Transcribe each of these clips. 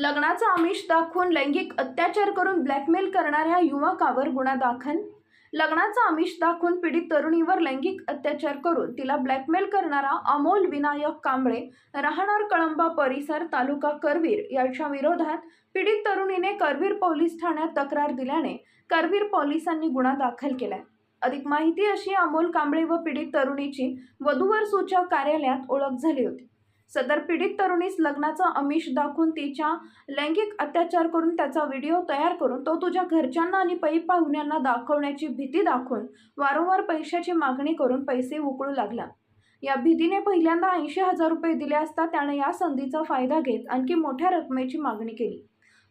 लग्नाचं आमिष दाखवून लैंगिक अत्याचार करून ब्लॅकमेल करणाऱ्या युवकावर गुन्हा दाखल? लग्नाचा आमिष दाखवून पीडित तरुणीवर लैंगिक अत्याचार करून तिला ब्लॅकमेल करणारा अमोल विनायक कांबळे राहणार कळंबा परिसर तालुका करवीर याच्या विरोधात पीडित तरुणीने करवीर पोलीस ठाण्यात तक्रार दिल्याने करवीर पोलिसांनी गुन्हा दाखल केलाय. अधिक माहिती अशी अमोल कांबळे व पीडित तरुणीची वधूवर सूचक कार्यालयात ओळख झाली होती. सदर पीडित तरुणीस लग्नाचा अमिष दाखवून तिच्या लैंगिक अत्याचार करून त्याचा व्हिडिओ तयार करून तो तुझ्या घरच्यांना आणि पै पाहुण्यांना दाखवण्याची भीती दाखवून वारंवार पैशाची मागणी करून पैसे उकळू लागला. या भीतीने पहिल्यांदा ऐंशी हजार रुपये दिले असता त्याने या संधीचा फायदा घेत आणखी मोठ्या रकमेची मागणी केली.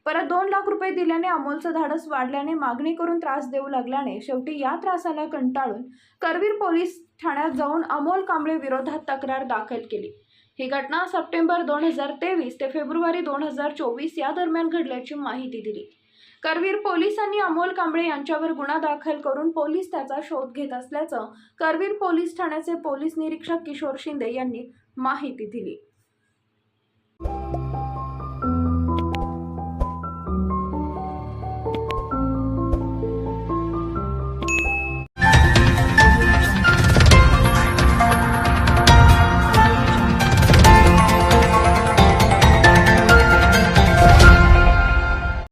परत दोन लाख रुपये दिल्याने अमोलचं धाडस वाढल्याने मागणी करून त्रास देऊ लागल्याने शेवटी या त्रासाला कंटाळून करवीर पोलीस ठाण्यात जाऊन अमोल कांबळे विरोधात तक्रार दाखल केली. ही घटना सप्टेंबर दोन हजार तेवीस ते फेब्रुवारी दोन हजार चोवीस या दरम्यान घडल्याची माहिती दिली. करवीर पोलिसांनी अमोल कांबळे यांच्यावर गुन्हा दाखल करून पोलीस त्याचा शोध घेत असल्याचं करवीर पोलीस ठाण्याचे पोलीस निरीक्षक किशोर शिंदे यांनी माहिती दिली.